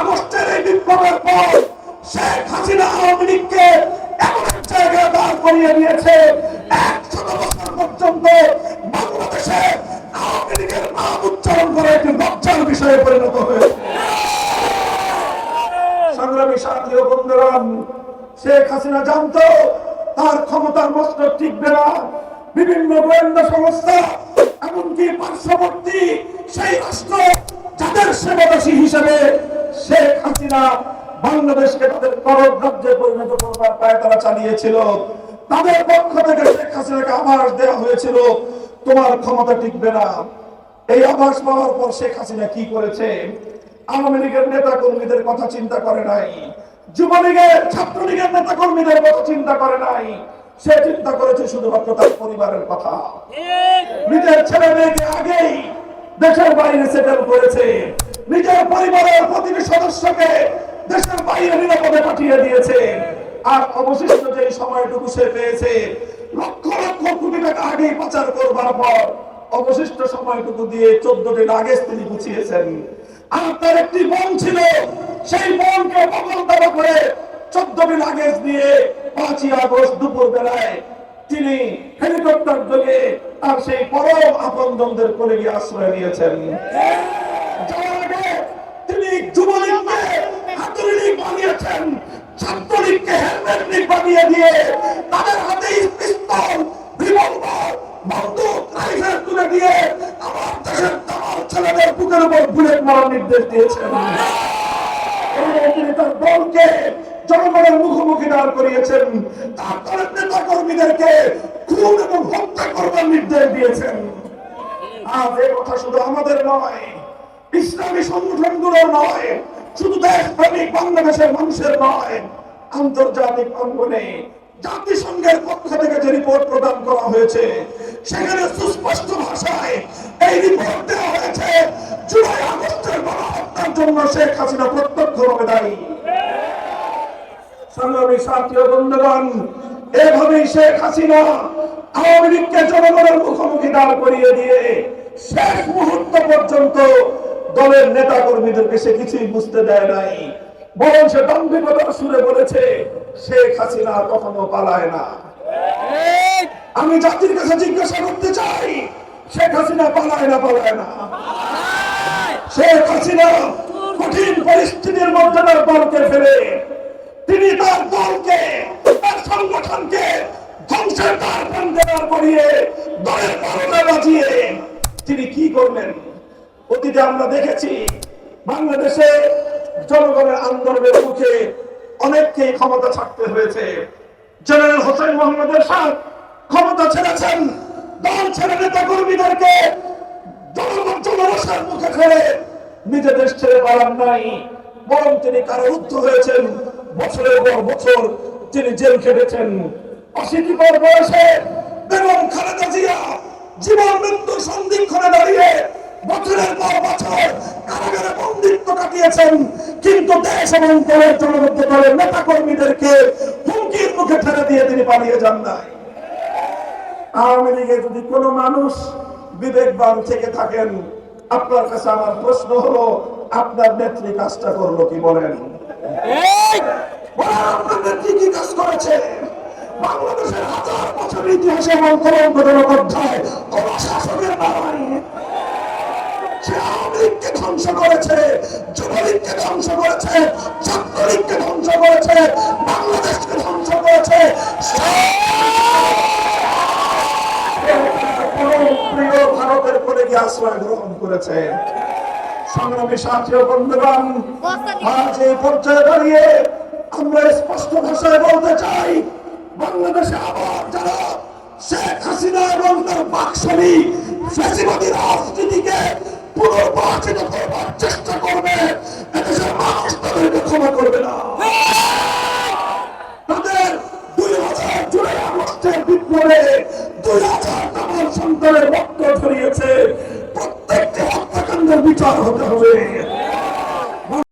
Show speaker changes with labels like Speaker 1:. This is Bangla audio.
Speaker 1: আগস্টের এই বিপ্লবের পর শেখ হাসিনা আওয়ামী লীগকে এমন এক জায়গায় দাঁড় করিয়ে দিয়েছে, একশত বছর পর্যন্ত বাংলাদেশে আওয়ামী লীগের নাম উচ্চারণ করে একটি লজ্জার বিষয়ে পরিণত হয়েছে। সংগ্রামী সাথী ও শেখ হাসিনা জানতো তার ক্ষমতার মস্তক টিকবে না। বিভিন্ন গোয়েন্দা সংস্থা, এমনকি পার্শ্ববর্তী সেই রাষ্ট্র যাদের সেবাদাসী হিসেবে শেখ হাসিনা বাংলাদেশকে তাদের করদ রাজ্যে পরিণত করবার পায় তারা চালিয়েছিল তাদের পক্ষ থেকে শেখ হাসিনাকে আভাস দেওয়া হয়েছিল তোমার ক্ষমতা টিকবে না। এই আভাস পাওয়ার পর শেখ হাসিনা কি করেছে? আওয়ামী লীগের নেতা কর্মীদের কথা চিন্তা করে নাই। যুবলীগের ছাত্রলীগের নেতা কর্মীদের কথা চিন্তা করে নাই। সে চিন্তা করেছে শুধুমাত্র তার পরিবারের কথা। নিজের ছেলে মেয়েকে আগেই দেশের বাইরে সেটেল করেছে। নিজের পরিবারের প্রতিটি সদস্যকে দেশের বাইরে নিরাপদে পাঠিয়ে দিয়েছে। আর অবশিষ্ট যে সময়টুকু সে পেয়েছে, লক্ষ লক্ষ কোটি টাকা আগেই পাচার করবার পর অবশিষ্ট সময়টুকু দিয়ে চোদ্দ দিন আগে তিনি গুছিয়েছেন। আর তার একটি বোন ছিল, সেই বোনকে বগল দাবা করে চোদ্দ দিন আগে দিয়ে পাঁচই আগস্ট দুপুর বেলায় তিনি হেলিকপ্টার যোগে তার সেই পরম কোলে গিয়ে আশ্রয় নিয়েছেন। তিনি বানিয়েছেন। ছাত্রলীগকে হেলমেট বানিয়ে দিয়ে তাদের হাতে পিস্তল, রিভলভার তুলে দিয়ে আমার দেশের তামার ছেলেদের বুকের উপর বুলেট মারার নির্দেশ দিয়েছেন। তার দলকে জনগণের মুখোমুখি দাঁড় করিয়েছেন। তার দলের নেতা কর্মীদেরকে খুন এবং হত্যা করবার নির্দেশ দিয়েছেন। আজ এই কথা শুধু আমাদের নয়, ইসলামী সংগঠনগুলোর নয়, শুধু দেশপ্রেমিক বাংলাদেশের মানুষের নয়, আন্তর্জাতিক অঙ্গনে জাতিসংঘের পক্ষ থেকে যে রিপোর্ট প্রদান করা হয়েছে, সেখানে সুস্পষ্ট ভাষায় এই রিপোর্ট দেওয়া হয়েছে, জুলাই আগস্টের গণহত্যার জন্য শেখ হাসিনা প্রত্যক্ষভাবে দায়ী। এভাবেই শেখ হাসিনা আওয়ামী লীগকে জনগণের মুখোমুখি দাঁড় করিয়ে দিয়ে শেষ মুহূর্ত পর্যন্ত দলের নেতা কর্মীদেরকে সে কিছুই বুঝতে দেয় নাই। বরং সে সুরে বলেছে, শেখ হাসিনা কখনো পালায় না। আমি জাতির কাছে জিজ্ঞাসা করতে চাই, শেখ হাসিনা পালায় না পালায় না? শেখ হাসিনা কঠিন পরিস্থিতির মধ্যে তার দলকে ফেলে তিনি তার দলকে, তার সংগঠনকে ধ্বংসের প্রান্তে দাঁড় করিয়ে, দলের বারোটা বাজিয়ে তিনি কি করলেন? অতীতে আমরা দেখেছি বাংলাদেশে জনগণের আন্দোলনের মুখে অনেককেই ক্ষমতা ছাড়তে হয়েছে। জেনারেল হোসেন মোহাম্মদের সাথ ক্ষমতা ছেড়েছেন। দল ছেড়ে নেতা কর্মীদেরকে জনগণ জনরসের মুখে ফেলে নিজে দেশ ছেড়ে পালান নাই, বরং তিনি কারারুদ্ধ হয়েছেন। বছরের পর বছর তিনি জেল খেটেছেন। অশীতিকর বয়সে? বেগম খালেদা জিয়া জীবন মৃত্যুর সন্ধিক্ষণে দাঁড়িয়ে বছরের পর বছর কারাগারে বন্দিত্ব কাটিয়েছেন। কিন্তু দেশ এবং দলের জনমধ্য দলের নেতা কর্মীদেরকে হুমকির মুখে ঠেলে দিয়ে তিনি পালিয়ে যান নাই আওয়ামী লীগে যদি কোনো মানুষ বিবেকবান থেকে থাকেন, আপনার কাছে আমার প্রশ্ন হলো, আপনার নেত্রী কাজটা করল কি বলেন? বলেন আপনার নেত্রী কি কাজ করেছে বাংলাদেশের হাজার বছর ইতিহাসে এবং কলঙ্কজনক অধ্যায় কোন শাসকের নাই সে আওয়ামী লীগকে ধ্বংস করেছে যুবলীগকে ধ্বংস করেছে ছাত্রলীগকে ধ্বংস করেছে বাংলাদেশকে ধ্বংস করেছে। প্রিয় ভারতের কোলে গিয়ে আশ্রয় গ্রহণ করেছে। সংগ্রামী সাথী বন্ধুগণ আজ এই পর্যায়ে দাঁড়িয়ে আমরা স্পষ্ট ভাষায় বলতে চাই বাংলাদেশে আবার যারা শেখ হাসিনা এবং তার বাক্সালী ফেসিবাদী রাজনীতিকে পুনর্বাচিত করবার চেষ্টা করবে এদেশের মানুষ তাদেরকে ক্ষমা করবে না। হ্যাঁ! তাদের দুই হাজার জুড়ে আগস্টের বিপ্লবে